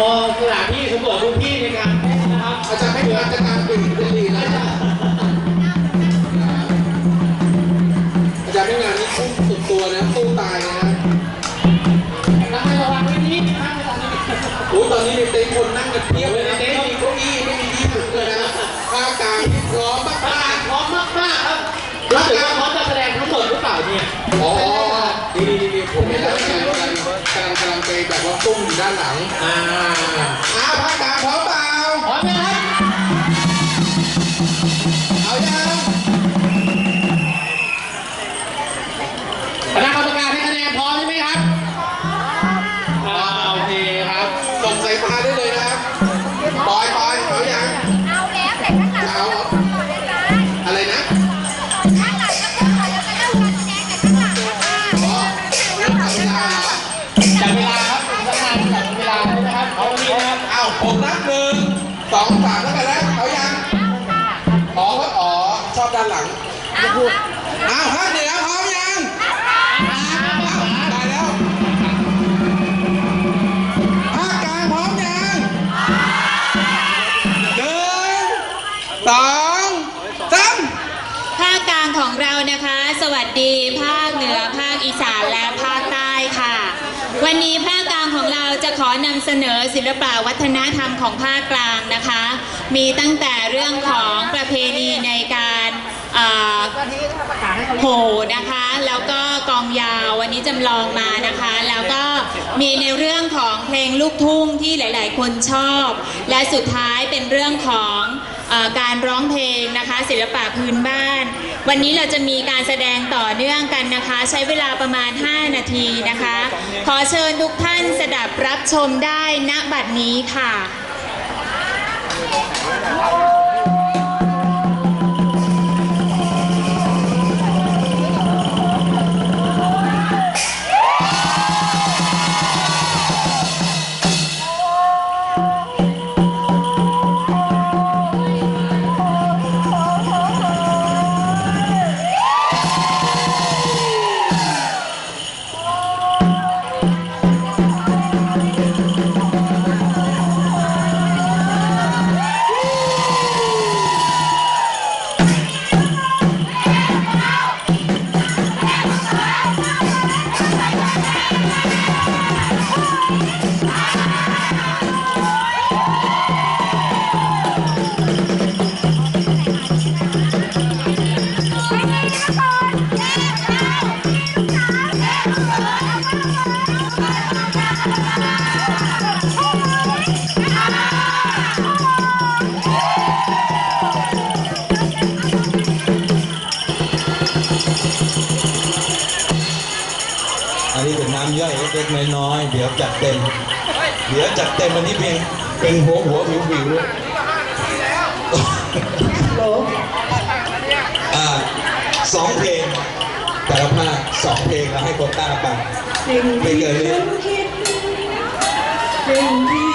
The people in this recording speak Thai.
มองสถานที่สำรวจพื้นที่ในการเต้นนะครับอาจารย์ให้การจัดการเป็นเป็นดีนะอาจารย์ไม่งานนี้ทุ่มสุดตัวนะตู้ตายนะทำไมระวังไว้นิดนะครับตอนนี้โอ้ยตอนนี้ในเต็นท์คนนั่งกันเพียบเลยนะเต็นท์มีเก้าอี้ไม่มีที่นั่งเลยนะภาคกลางนี่พร้อมประมากกาศพร้อมมากๆครับรู้สึกว่าพร้อมจะแสดงทั้งหมดหรือเปล่าเนี่ยๆอ๋อดีดีดีผมเห็นแล้ว กำลังไปแบบว่าตุ้มอยู่ด้านหลัง อ่า สองสามแล้วกันแล้วเอายังอ๋ออ๋อชอบด้านหลังเอาเอาอ้าวภาคเหนือพร้อมยังได้แล้วภาคกลางพร้อมยังหนึ่งสองสามภาคกลางของเรานะคะ จะขอนำเสนอศิลปะวัฒนธรรมของภาคกลางนะคะ มีตั้งแต่เรื่องของประเพณีในการโหนะคะ แล้วก็กองยาววันนี้จำลองมานะคะ แล้วก็มีในเรื่องของเพลงลูกทุ่งที่หลาย ๆ คนชอบ และสุดท้ายเป็นเรื่องของ การร้องเพลงนะคะ ศิลปะพื้นบ้าน วันนี้เราจะมีการแสดงต่อเนื่องกันนะคะ ใช้เวลาประมาณ 5 นาทีนะคะ ขอเชิญทุกท่านสดับรับชมได้ณบัดนี้ค่ะ อันนี้เป็นน้ำย่อยเล็กๆน้อยๆเดี๋ยวจัดเต็ม เดี๋ยวจัดเต็มอันนี้เพียงเป็นหัวหัววิววิวอ่าสองเพลง แต่ละภาคสองเพลงแล้วให้โควต้าไปไม่เกินนี้สิ่งที่